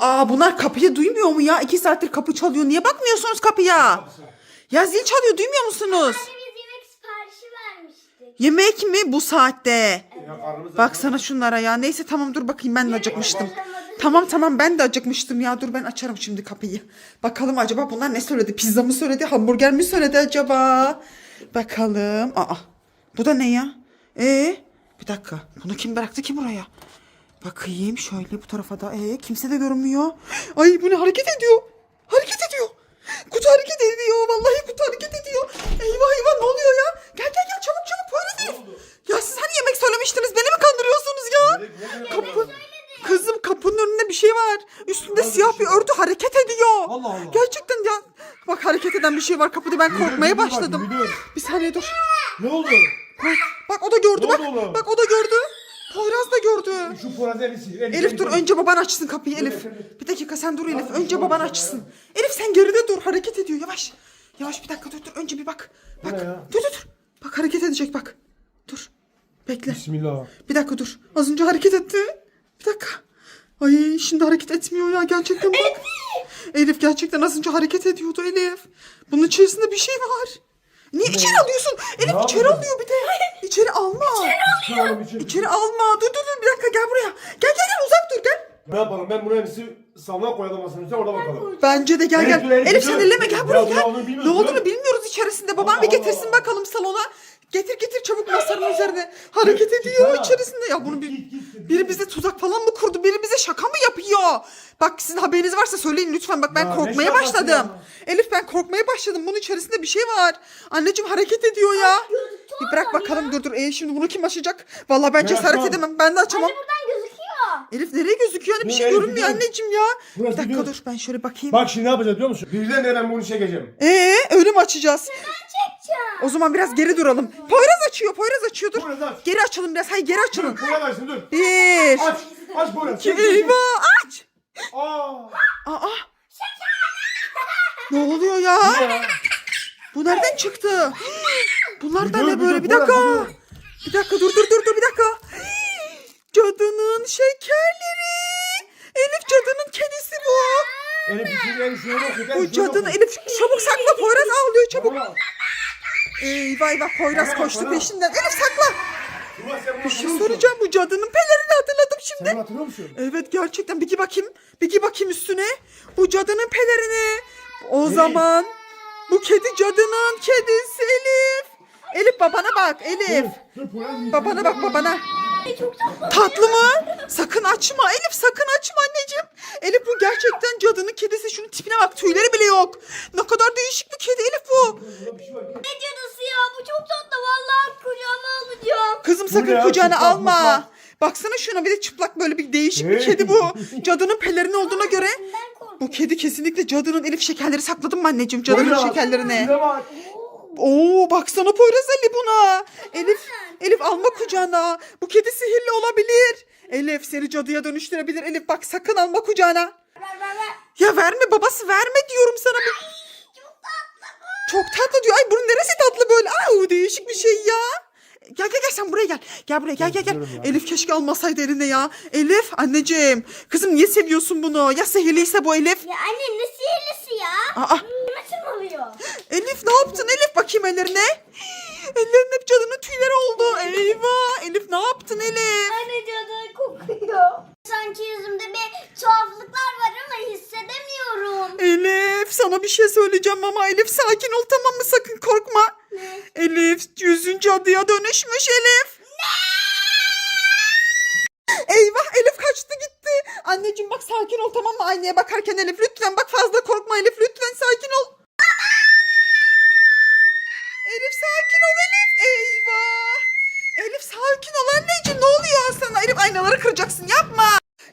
Aa bunlar kapıyı duymuyor mu ya? İki saattir kapı çalıyor. Niye bakmıyorsunuz kapıya? Ya zil çalıyor duymuyor musunuz? Anne biz yemek siparişi vermiştik. Yemek mi bu saatte? Baksana şunlara ya. Neyse tamam dur bakayım ben de acıkmıştım. Tamam tamam ben de acıkmıştım ya. Dur ben açarım şimdi kapıyı. Bakalım acaba bunlar ne söyledi? Pizza mı söyledi? Hamburger mi söyledi acaba? Bakalım. Aa bu da ne ya? Ee bir dakika. Bunu kim bıraktı ki buraya? Bakayım şöyle bu tarafa da. Ee kimse de görünmüyor. Ay bu ne hareket ediyor. Hareket ediyor. Kutu hareket ediyor. Vallahi kutu hareket ediyor. Eyvah eyvah ne oluyor ya? Gel gel gel çabuk çabuk Elif. Ya siz hani yemek söylemiştiniz? Beni mi kandırıyorsunuz ya? Kapı. Kızım kapının önünde bir şey var. Üstünde siyah bir örtü hareket ediyor. Allah Allah. Gerçekten ya. Bak hareket eden bir şey var kapıda. Ben korkmaya başladım. Bir saniye dur. Ne oldu? Bak, bak o da gördü Ne bak. Bak o da gördü. Gördü. Şu Elif'i. Elif dur önce baban açsın kapıyı Elif. Bir dakika sen dur Elif. Önce baban açsın. Elif sen geride dur hareket ediyor yavaş. Yavaş bir dakika dur dur önce bir bak. Bak dur dur dur. Bak hareket edecek bak. Dur. Bekle. Bismillah. Bir dakika dur. Az önce hareket etti. Bir dakika. Ay şimdi hareket etmiyor ya gerçekten bak. Elif gerçekten az önce hareket ediyordu Elif. Bunun içerisinde bir şey var. Niye içeri alıyorsun? Elif içeri alıyor bir de. İçeri alma. İçeri. İçeri alma. Dur dur dur bir dakika gel buraya. Gel gel gel uzak dur gel. Ne yapalım? Ben bunu hepsi salona koyalım masanın üstüne orada bakalım. Bence de gel gel. Elif, Elif sen elleme gel Ya buraya gel. Ne bilmiyoruz, olduğunu bilmiyoruz içerisinde. Babam Allah bir getirsin Allah. bakalım salona. Getir getir çabuk masanın üzerine. Hareket ediyor çıkar. içerisinde. Ya bunu bir, Git, git, git. biri bize tuzak falan mı kurdu? Biri bize şaka mı yapıyor? Bak sizin haberiniz varsa söyleyin lütfen. Bak ben Ya ne korkmaya şakası başladım. ya? Elif ben korkmaya başladım. Bunun içerisinde bir şey var. Anneciğim hareket ediyor ya. Bir bırak bakalım dur dur. E, şimdi bunu kim açacak? Vallahi ben Ne cesaret açmam? edemem. Ben de açamam. Anne buradan. Elif nereye gözüküyor? Hani bir şey Elif, görünmüyor anneciğim ya. Bir Burası dakika gidiyorum. dur ben şöyle bakayım. Bak şimdi ne yapacağız biliyor musun? Birden de ben bunu çekeceğim. Ee mi açacağız? Çekeceğim. O zaman biraz geri duralım. Poyraz açıyor, Poyraz açıyor. Dur. Poyraz aç. Geri açalım biraz. Hayır geri açalım. Poyraz açsın dur. Bir. Aç. Aç Poyraz. iki. Eyvah aç. Aa. Aa. Ne oluyor ya? Ya. Bu nereden çıktı? Bunlar da Bir dur, ne bir böyle? dur, Bir dakika. Poyraz, bir dur. Bir dakika dur dur dur dur bir dakika. Cadının şekerleri. Elif cadının kedisi bu. Elif bir şey oku. gel, Bu cadının. Elif çabuk sakla Poyraz ağlıyor çabuk. Eyvah eyvah Poyraz Tamam, koştu tamam. peşinden. Elif sakla. Bir şey soracağım bu cadının pelerini hatırladım şimdi. Sen hatırlıyor musun? Evet gerçekten bir bakayım. Bir bakayım üstüne. Bu cadının pelerini. O zaman bu kedi cadının kedisi Elif. Elif babana bak Elif. Dur Poyraz. Babana bak babana. Çok tatlı. Tatlı mı? Sakın açma Elif sakın açma anneciğim. Elif bu gerçekten cadının kedisi. Şunun tipine bak tüyleri bile yok. Ne kadar değişik bir kedi Elif bu. Ne cadısı ya? Bu çok tatlı. Vallahi kucağıma alacağım. Kızım sakın ya? kucağına Çıplak alma. mıplak. Baksana şuna bir de çıplak böyle bir değişik bir kedi bu. Cadının pelerini olduğuna göre Ben korkuyorum. bu kedi kesinlikle cadının Elif şekerleri sakladım mı anneciğim cadının şekerlerini. bize bak. Oo baksana Poyraz Ali buna. Elif Elif alma kucağına. Bu kedi sihirli olabilir. Elif seni cadıya dönüştürebilir. Elif bak sakın alma kucağına. Ver ver ver. Ya verme babası verme diyorum sana. Bu- Çok tatlı bu. Çok tatlı diyor. Ay bunun neresi tatlı böyle? Aa değişik bir şey ya. Gel gel gel sen buraya gel. Gel buraya gel gel gel. ya. Elif keşke almasaydı eline ya. Elif anneciğim. Kızım niye seviyorsun bunu? Ya sihirliyse bu Elif. Ya anne ne sihirlisi ya? Aa Oluyor? Elif ne yaptın Elif bakayım ellerine. Ellerin hep cadının tüyleri oldu. Eyvah Elif ne yaptın Elif? Anne cadı kokuyor. Sanki yüzümde bir tuhaflıklar var ama hissedemiyorum. Elif sana bir şey söyleyeceğim ama Elif sakin ol tamam mı sakın korkma. Ne? Elif yüzün cadıya dönüşmüş Elif. Eyvah Elif kaçtı gitti. Anneciğim bak sakin ol tamam mı aynaya bakarken Elif lütfen bak fazla korkma Elif lütfen sakin ol. Aynaları kıracaksın yapma.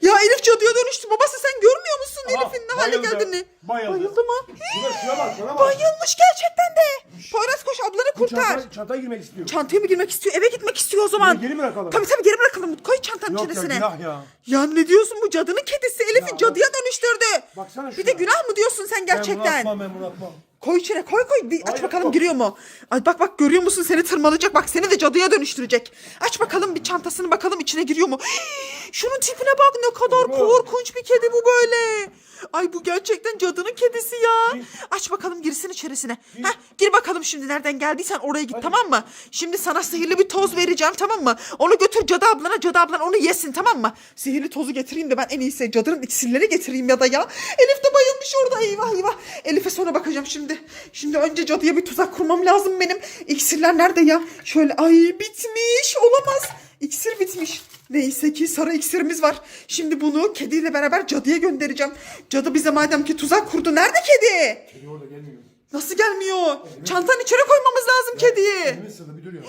Ya Elif cadıya dönüştü babası sen görmüyor musun Aha, Elif'in ne hale bayıldı. geldiğini? Bayıldı. Bayıldı mı? Şuna, şuna bak şuna bak. Bayılmış gerçekten de. Poyraz koş ablanı Bu kurtar. çanta, çantaya girmek istiyor. Çantaya mı girmek istiyor? Eve gitmek istiyor o zaman. Bunu geri bırakalım. Tabii tabii geri bırakalım. Koy çantanın Yok ya içerisine. günah ya. Ya ne diyorsun bu cadının kedisi Elif'i Ya. cadıya dönüştürdü. Baksana Bir de şuna. günah mı diyorsun sen Ben bunu gerçekten? atmam ben bunu atmam. Koy içine koy koy. Bir aç bakalım giriyor mu? Ay bak bak görüyor musun seni tırmalayacak. Bak seni de cadıya dönüştürecek. Aç bakalım bir çantasını bakalım içine giriyor mu? Hii, şunun tipine bak ne kadar korkunç bir kedi bu böyle. Ay bu gerçekten cadının kedisi ya. Aç bakalım girsin içerisine. Heh, gir bakalım şimdi nereden geldiysen oraya git tamam mı? Şimdi sana sihirli bir toz vereceğim tamam mı? Onu götür cadı ablana cadı ablan onu yesin tamam mı? Sihirli tozu getireyim de ben en iyisi cadının iksirleri getireyim ya da ya. Elif de bayılmış orada eyvah eyvah. Elif'e sonra bakacağım şimdi. Şimdi önce cadıya bir tuzak kurmam lazım benim. İksirler nerede ya? Şöyle ay bitmiş olamaz. İksir bitmiş. Neyse ki sarı iksirimiz var. Şimdi bunu kediyle beraber cadıya göndereceğim. Cadı bize madem ki tuzak kurdu. Nerede kedi? Kedi orada gelmiyor. Nasıl gelmiyor? Çantanın içine koymamız lazım kediyi. Elimi ısırdı bir dur ya.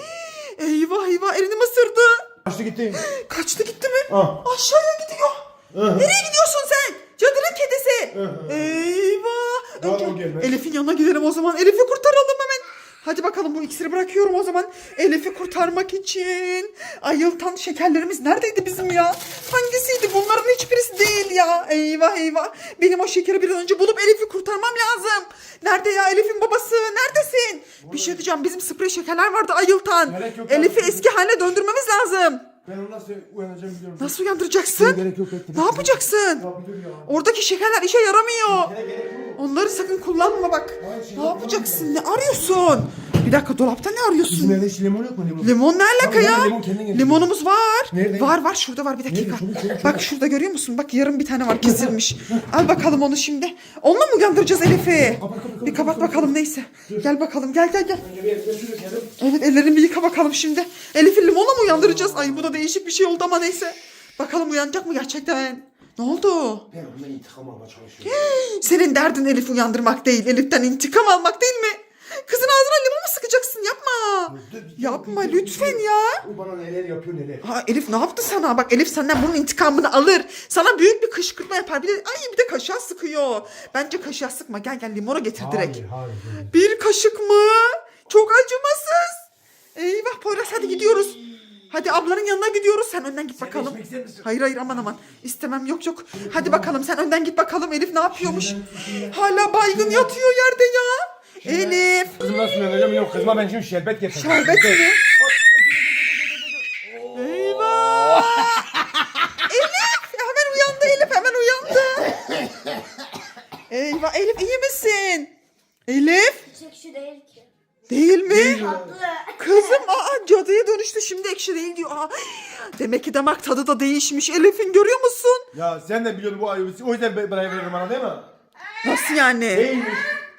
Eyvah eyvah elini ısırdı? Kaçtı gitti. Kaçtı gitti mi? Ah. Aşağıya gidiyor. Nereye gidiyorsun sen? Cadının kedisi. Eyvah. O. Elif'in yanına gidelim o zaman. Elif'i kurtaralım hemen. Hadi bakalım bu iksiri bırakıyorum o zaman. Elif'i kurtarmak için. Ayıltan şekerlerimiz neredeydi bizim ya? Hangisiydi? Bunların hiçbirisi değil ya. Eyvah eyvah. Benim o şekeri bir an önce bulup Elif'i kurtarmam lazım. Nerede ya Elif'in babası? Neredesin? Bir şey diyeceğim. Bizim sprey şekerler vardı ayıltan. Gerek yok Elif'i eski haline döndürmemiz lazım. Ben onu nasıl uyanacağım biliyorum. Nasıl uyandıracaksın? Gerek yok, Ne yapacaksın? Ya. Oradaki şekerler işe yaramıyor. Gerek gerek yok. Onları sakın kullanma bak. Hayır, şey Ne yapacaksın? Ne arıyorsun? Bir dakika dolapta ne Bizim arıyorsun? evde hiç limon yok mu limon? Limon ne alaka ya? limon kendin getir. Limonumuz var. Nerede? Var var şurada var bir dakika. Nerede? Çabuk, çabuk, çabuk. Bak şurada görüyor musun? Bak yarım bir tane var kesilmiş. Al bakalım onu şimdi. Onunla mı uyandıracağız Elif'i? Kapat, kapat, kapat, Bir kapat kapat, bakalım neyse. Gel bakalım gel gel gel. Önce bir. Evet ellerini bir yıka bakalım şimdi. Elif'i limonla mı uyandıracağız? Ay bu da değişik bir şey oldu ama neyse. Bakalım uyanacak mı gerçekten? Ne oldu? Ben ondan intikam almaya çalışıyorum. Senin derdin Elif uyandırmak değil. Elif'ten intikam almak değil mi? Kızın ağzına limon mu sıkacaksın? Yapma. Yapma lütfen ya. Bu bana neler yapıyor neler. Ha Elif ne yaptı sana? Bak Elif senden bunun intikamını alır. Sana büyük bir kışkırtma yapar. Bir de, ay bir de kaşığa sıkıyor. Bence kaşığa sıkma. Gel gel limona getir direkt. Hayır hayır. Bir kaşık mı? Çok acımasız. Eyvah Poyraz hadi gidiyoruz. Hadi ablanın yanına gidiyoruz. Sen önden git bakalım. içmek ister misin? Hayır hayır aman aman. İstemem yok yok. Hadi bakalım sen önden git bakalım. Elif ne yapıyormuş? Hala baygın yatıyor yerde ya. Elif. Kızım nasıl uyanacağım biliyorum. Kızıma ben şimdi şerbet getirdim. Şerbet mi? Eyvah. Elif hemen uyandı Elif hemen uyandı. Eyvah Elif iyi misin? Elif Ekşi değil ki. değil mi? Tatlı. Kızım aa cadıya dönüştü şimdi ekşi değil diyor. Aa, demek ki damak tadı da değişmiş. Elif'in görüyor musun? Ya sen de biliyordun bu ayı. O yüzden be- bana veririm bana değil mi? Nasıl yani? Değilmiş.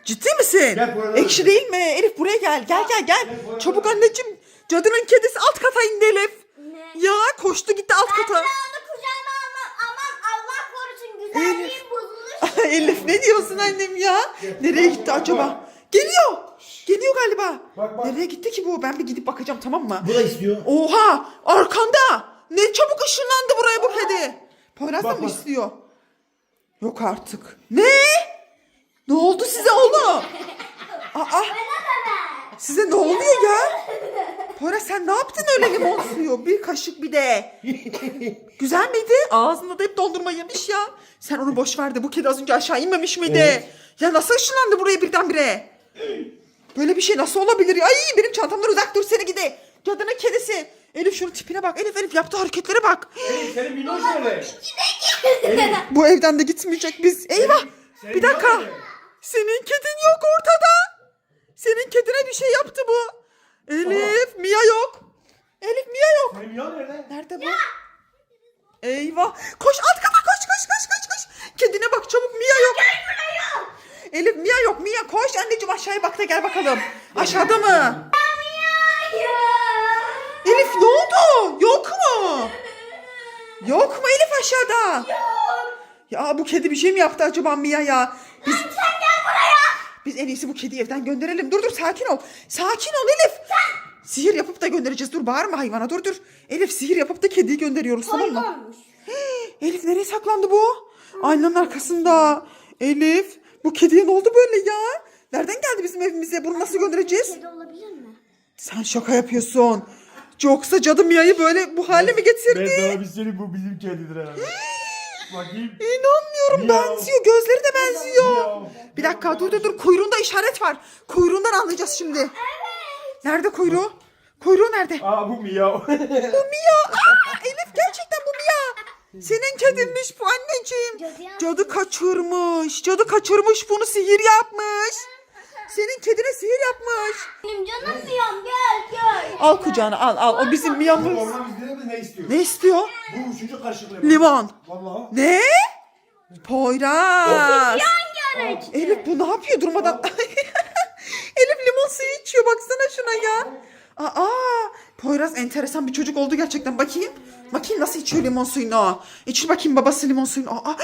Ciddi misin? Gel. Ekşi değil mi? Elif buraya gel. Gel gel gel. buraya. Çabuk anneciğim. Cadının kedisi alt kata indi Elif. Ne? Ya koştu gitti alt Ben kata. onu kucağıma almam. Aman Allah korusun güzelliğim bozulur. Elif ne diyorsun annem ya? Nereye gitti acaba? Geliyor. Geliyor galiba. Bak, bak. Nereye gitti ki bu? Ben bir gidip bakacağım tamam mı? Bu da istiyor. Oha! Arkanda! Ne çabuk ışınlandı buraya bu kedi. Poyraz da Bak, mı bak. istiyor? Yok artık. Ne? Ne oldu size oğlum? Aa! Size ne oluyor ya? Poyraz sen ne yaptın öyle limon suyu? Bir kaşık bir de. Güzel miydi? Ağzında da hep dondurma yemiş ya. Sen onu boş ver de bu kedi az önce aşağı inmemiş miydi? Evet. Ya nasıl ışınlandı buraya birdenbire? Böyle bir şey nasıl olabilir? ya? Ay benim çantamdan uzak dur seni gidi. Cadının kedisi. Elif şunun tipine bak. Elif Elif yaptığı hareketlere bak. Senin minnoş nerede? Bu evden de gitmeyecek biz. Eyvah. Senin Bir dakika. Senin kedin yok ortada. Senin kedine bir şey yaptı bu. Elif Mia yok. Elif Mia yok. Senin minnoş nerede? Nerede bu? Eyvah. Koş alt kata koş koş koş koş koş. Kedine bak çabuk Mia yok. Elif Mia yok. Mia koş anneciğim aşağıya bak da gel bakalım. Aşağıda mı? Elif ne oldu? Yok mu? Yok mu Elif aşağıda? Ya bu kedi bir şey mi yaptı acaba Mia ya? Biz... En iyisi bu kediyi evden gönderelim. Dur dur sakin ol. Sakin ol Elif. Sihir yapıp da göndereceğiz. Dur bağırma hayvana dur dur. Elif sihir yapıp da kediyi gönderiyoruz tamam mı? Elif nereye saklandı bu? Aynanın arkasında. Elif bu kediye ne oldu böyle ya? Nereden geldi bizim evimize? Bunu nasıl göndereceğiz? Kedi olabilir mi? Sen şaka yapıyorsun. Yoksa cadı Mia'yı böyle bu hale mi getirdi? Ben sana bir söyleyeyim bu bizim kedidir herhalde. Bakayım. İnanmıyorum Miyav. benziyor. Gözleri de benziyor. Miyav. Bir dakika dur dur dur. Kuyruğunda işaret var. Kuyruğundan anlayacağız şimdi. Evet. Nerede kuyruğu? Kuyruğu nerede? Aa bu miyav. Bu Mia. Aa, Elif gerçekten bu Mia. Senin kedinmiş bu anneciğim. Cadı kaçırmış. Cadı kaçırmış bunu sihir yapmış. Senin kedine sihir yapmış. Benim canım miyom gel gel. Al kucağına al al. O bizim bizde de ne istiyor? Ne istiyor? Bu üçüncü karışıklığı. Limon. Vallahi. Ne? Poyraz. Gel Elif bu ne yapıyor durmadan? Elif limon suyu içiyor baksana şuna ya. Aa, Poyraz enteresan bir çocuk oldu gerçekten. Bakayım. Bakayım nasıl içiyor limon suyunu. İçir bakayım babası limon suyunu. Aa,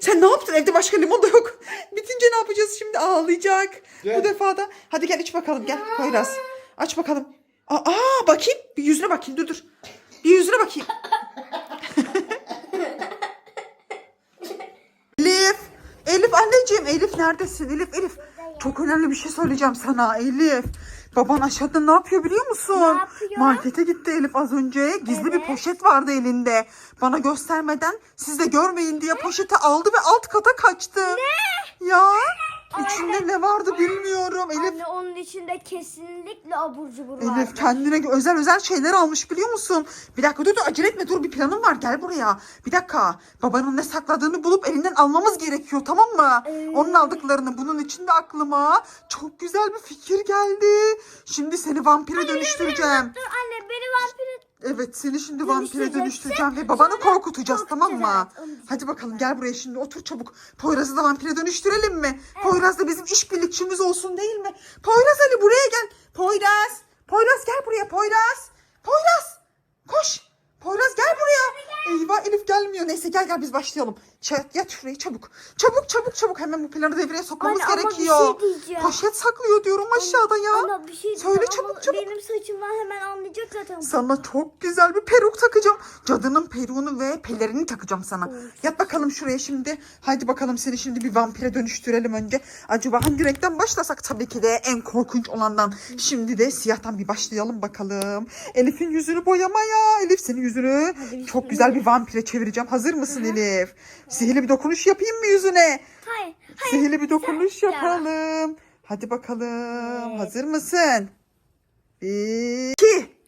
sen ne yaptın? Evde başka limon da yok. Bitince ne yapacağız şimdi? Ağlayacak. Bu Gel. defa da. Hadi gel iç bakalım gel Poyraz. Aç bakalım. Aa, bakayım. Bir yüzüne bakayım dur dur. Bir yüzüne bakayım. Elif. Elif anneciğim. Elif neredesin? Elif Elif. Çok önemli bir şey söyleyeceğim sana Elif. Baban aşağıda ne yapıyor biliyor musun? Ne yapıyor? Markete gitti Elif az önce. Gizli bir Evet. poşet vardı elinde. Bana göstermeden siz de görmeyin diye poşeti aldı ve alt kata kaçtı. Ne? Ya. İçinde ne vardı bilmiyorum Elif. Anne onun içinde kesinlikle abur cubur var. Elif kendine özel özel şeyler almış biliyor musun? Bir dakika dur dur acele etme dur bir planım var gel buraya. Bir dakika babanın ne sakladığını bulup elinden almamız gerekiyor tamam mı? Ee? Onun aldıklarını bunun içinde aklıma çok güzel bir fikir geldi. Şimdi seni vampire dönüştüreceğim. Dur anne beni vampire... Evet seni şimdi vampire dönüştüreceğim ve babanı korkutacağız tamam mı? korkutacağız. Hadi bakalım gel buraya şimdi otur çabuk. Poyraz'ı da vampire dönüştürelim mi? Poyraz da bizim işbirlikçimiz olsun değil mi? Poyraz Ali buraya gel. Poyraz. Poyraz gel buraya Poyraz. Poyraz. Koş. Poyraz gel buraya. Eyvah Elif gelmiyor. Neyse gel gel biz başlayalım. Ç- yat şuraya çabuk. Çabuk çabuk çabuk hemen bu planı devreye sokmamız Anne, ama bir gerekiyor. şey diyeceğim. Poşet saklıyor diyorum aşağıda ya. Ana bir şey Söyle ama çabuk çabuk. benim saçımdan hemen anlayacak zaten. Sana çok güzel bir peruk takacağım. Cadının peruğunu ve pelerini takacağım sana. Yat bakalım şuraya şimdi. Haydi bakalım seni şimdi bir vampire dönüştürelim önce. Acaba hangi renkten başlasak? Tabii ki de en korkunç olandan. Şimdi de siyahtan bir başlayalım bakalım. Elif'in yüzünü boyamaya. Elif senin yüzünü Hadi çok güzel bir vampire çevireceğim. Hazır mısın Elif? Sihirli bir dokunuş yapayım mı yüzüne? Hayır. Hayır. Sihirli bir dokunuş yapalım. Hadi bakalım. Evet. Hazır mısın? Bir, iki.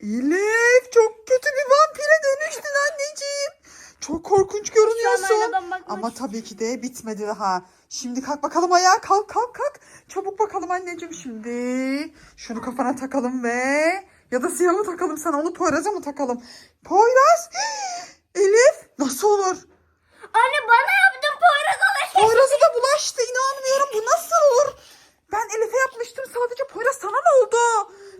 Elif çok kötü bir vampire dönüştün anneciğim. Çok korkunç görünüyorsun. bakmak Ama tabii ki de bitmedi daha. Şimdi kalk bakalım ayağa kalk kalk kalk. Çabuk bakalım anneciğim şimdi. Şunu kafana takalım ve ya da siyahı takalım sana onu Poyraz'a mı takalım? Poyraz! Elif nasıl olur? Anne bana yaptın Poyraz olarak. Poyraz'a da bulaştı. İnanmıyorum. Bu nasıl olur? Ben Elif'e yapmıştım. Sadece Poyraz sana ne oldu?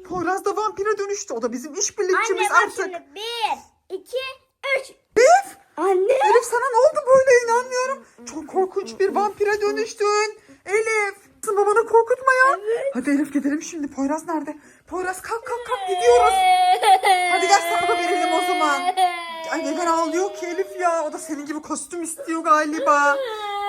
Poyraz da vampire dönüştü. O da bizim Anne işbirlikçimiz bak artık. şimdi. Bir, iki, üç. Elif! Anne. Elif sana ne oldu böyle inanmıyorum. Çok korkunç bir vampire dönüştün. Elif. Kızım babanı korkutma ya. Hadi Elif gidelim şimdi. Poyraz nerede? Poyraz kalk kalk kalk gidiyoruz. Hadi gel sana da verelim o zaman. Ay neden ağlıyor ki Elif ya? O da senin gibi kostüm istiyor galiba.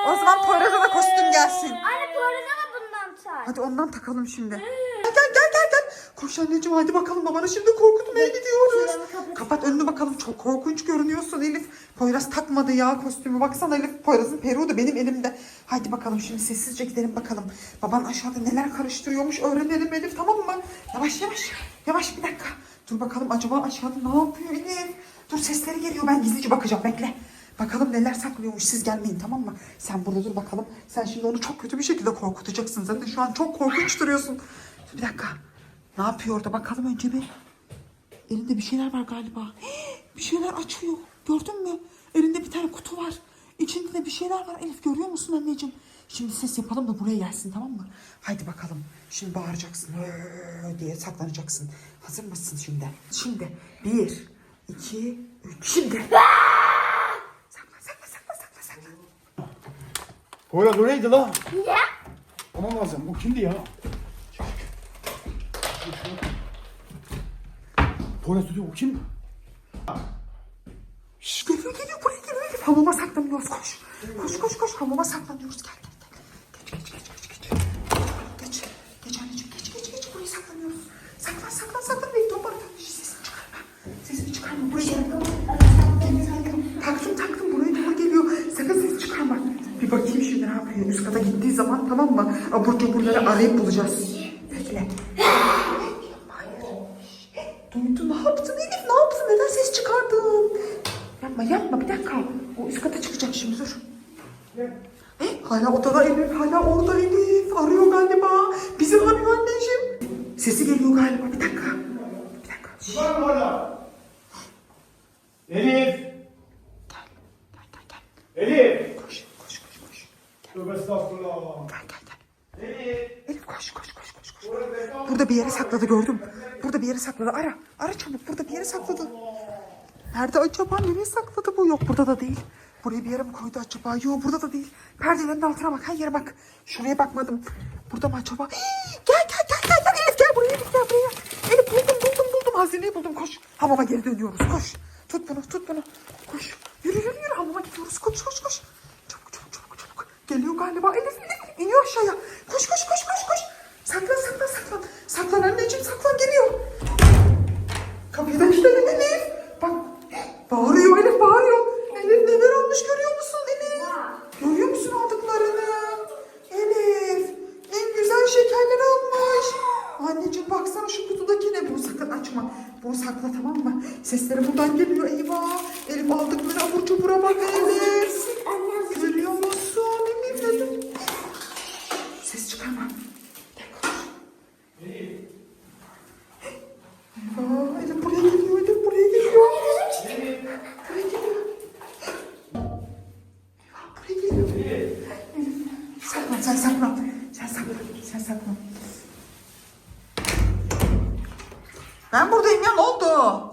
O zaman Poyraz'a da kostüm gelsin. Anne Poyraz'a da bundan tak. Hadi ondan takalım şimdi. Gel gel gel gel gel. Koş anneciğim hadi bakalım babanı şimdi korkutmaya gidiyoruz. Kapat önünü bakalım çok korkunç görünüyorsun Elif. Poyraz takmadı ya kostümü. Baksana Elif Poyraz'ın peruğu da benim elimde. Hadi bakalım şimdi sessizce gidelim bakalım. Baban aşağıda neler karıştırıyormuş öğrenelim Elif tamam mı? Yavaş yavaş yavaş bir dakika. Dur bakalım acaba aşağıda ne yapıyor Elif? Dur sesleri geliyor ben gizlice bakacağım bekle. Bakalım neler saklıyormuş siz gelmeyin tamam mı? Sen burada dur bakalım. Sen şimdi onu çok kötü bir şekilde korkutacaksın. Zaten şu an çok korkunç duruyorsun. Dur bir dakika. Ne yapıyor orada bakalım önce bir. Elinde bir şeyler var galiba. Bir şeyler açıyor. Gördün mü? Elinde bir tane kutu var. İçinde de bir şeyler var. Elif görüyor musun anneciğim? Şimdi ses yapalım da buraya gelsin tamam mı? Haydi bakalım. Şimdi bağıracaksın. Diye saklanacaksın. Hazır mısın şimdi? Şimdi. Bir, iki, üç. Şimdi. Saklan saklan saklan saklan saklan. Poyraz o neydi lan? Ne? Aman lazım bu kimdi ya? Poyraz dedi o kim? Şşş geliyor geliyor buraya geliyor. Hamama saklanıyoruz koş. Koş koş koş hamama saklanıyoruz. Gel. Ne yapıyor. Üst kata gittiği zaman tamam mı? Abur cuburları arayıp bulacağız. Bekle. Hayır. Duydu ne yaptın Elif ne yaptın? Neden ses çıkardın? Yapma yapma bir dakika. O üst kata çıkacak şimdi dur. Eh, Hala odada Elif, hala orada Elif. Arıyor galiba. Bizi arıyor anneciğim. Sesi geliyor galiba. Bir dakika. Bir dakika. Şşş, Var mı orada? Elif. Gel, gel, gel. Elif. Koş, koş, koş, koş. Tövbe estağfurullah. Gel, gel, gel. Elif. Elif koş, koş, koş, koş, koş. Burada bir yere sakladı gördüm. Burada bir yere sakladı. Ara, ara çabuk. Burada bir yere sakladı. Nerede acaba? Nereye sakladı bu? Yok burada da değil. Buraya bir yere mi koydu acaba? Yok burada da değil. Perdelerin altına bak. Her yere bak. Şuraya bakmadım. Burada mı acaba? Hii, gel gel gel gel gel Elif gel buraya Elif gel buraya. Elif buldum buldum buldum. Hazineyi buldum. Koş. Hamama geri dönüyoruz. Koş. Tut bunu tut bunu. Koş. Yürü yürü yürü. Hamama gidiyoruz. Koş koş koş. Çabuk çabuk çabuk çabuk. Geliyor galiba. Elif Elif iniyor aşağıya. Koş koş koş koş koş. Saklan saklan saklan. Saklan anneciğim saklan geliyor. Kapıyı da kilitledin Elif. Saklan sen saklan. Sen saklan. Sen saklan. Ben buradayım ya ne oldu?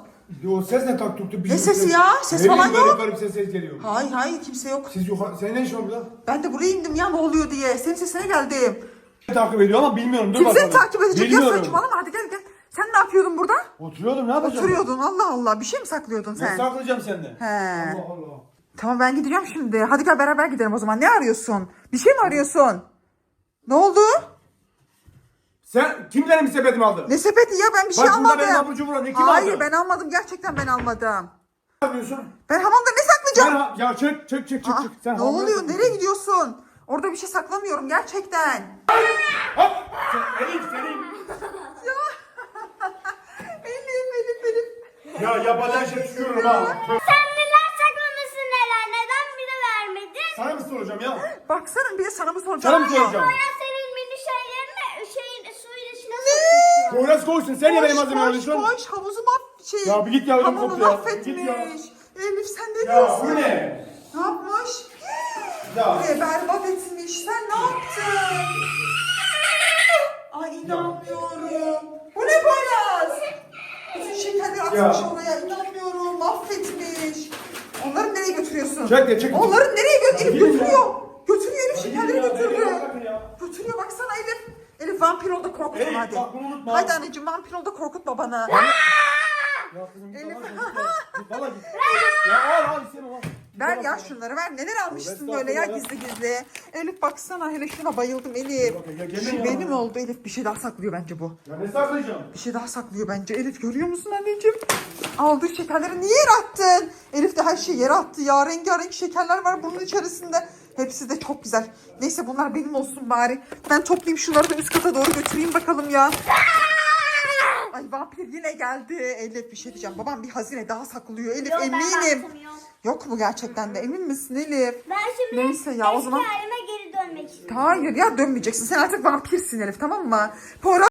Yo ses ne tak tuttu? Ne sesi ya? Ses Ne falan yok. Garip garip ses geliyor. Hayır hayır kimse yok. Siz yukarı... Senin ne işin var burada? Ben de buraya indim ya ne oluyor diye. Senin sesine geldim. Beni takip ediyor ama bilmiyorum. Dur Kim seni takip edecek ya Bilmiyorum. saçmalama hadi gel gel. Sen ne yapıyordun burada? Oturuyordum ne yapacağım? Oturuyordun Allah Allah bir şey mi saklıyordun Ne sen? saklayacağım senden? He. Allah Allah. Tamam ben gidiyorum şimdi. Hadi gel beraber gidelim o zaman. Ne arıyorsun? Bir şey mi arıyorsun? Ne oldu? Sen kim benim sepetimi aldı? Ne sepeti ya ben bir şey Bak burada almadım. benim abur ne kim Hayır aldı? ben almadım. Gerçekten ben almadım. Ne yapıyorsun? Ben hamamda ne saklayacağım? Sen, ya çık çık çık çık Aa, çık. Sen ne oluyor? Nereye gidiyorsun? Orada bir şey saklamıyorum gerçekten. Hop! Sen, Elif senin. Ya. Elif Elif Elif. Ya yapacağın şey tükürürüm ha. Sen neler saklamışsın neler? Neden bize vermedin? Sana mı soracağım ya? Baksana bir de sana mı soracağım? Sana mı soracağım? Poyraz senin mini şeylerini şeyin suyun içine sokmuşsun. Poyraz koysun. Sen niye benim malzememi koş alıyorsun? koş havuzu mah şey. Ya bir git ya, ödüm Hamamı koptu ya. mahvetmiş. Git ya. Elif sen ne Ya diyorsun? bu ne? Ne yapmış? Ya. Buraya berbat etmiş. Sen ne yaptın? Ay inanmıyorum. Bu ne Poyraz? Bütün şekerleri atmış Ya. oraya. İnanmıyorum. Mahvetmiş. Onları nereye götürüyorsun? Çek de, çek. Onları nereye gö- Elif Gidin ya. götürüyor. Götürüyor Elif şekerleri ya, ya? Götürüyor baksana Elif. Elif vampir ol da korkutma Elif, hadi. bak bunu unutma. Hadi anneciğim vampir ol da korkutma bana. Ya kızım git Elif. Valla git. Ya al al istemem al. Ver ya şunları ver. Neler almışsın böyle ya gizli gizli. Elif baksana hele şuna bayıldım Elif. Ya Şu ya. benim oldu Elif. Bir şey daha saklıyor bence bu. Ya ne saklayacağım? Bir şey daha saklıyor bence. Elif görüyor musun anneciğim? Aldığı şekerleri niye yere attın? Elif de her şeyi yere attı ya. Rengarenk şekerler var bunun içerisinde. Hepsi de çok güzel. Neyse bunlar benim olsun bari. Ben toplayayım şunları da üst kata doğru götüreyim bakalım ya. Ay vampir yine geldi. Elif bir şey diyeceğim. Babam bir hazine daha saklıyor. Elif Yok, ben eminim. yok. Yok mu gerçekten de emin misin Elif? Ben şimdi Neyse ya, o eski zaman- halime geri dönmek istiyorum. Hayır ya dönmeyeceksin. Sen artık vampirsin Elif tamam mı? Poyraz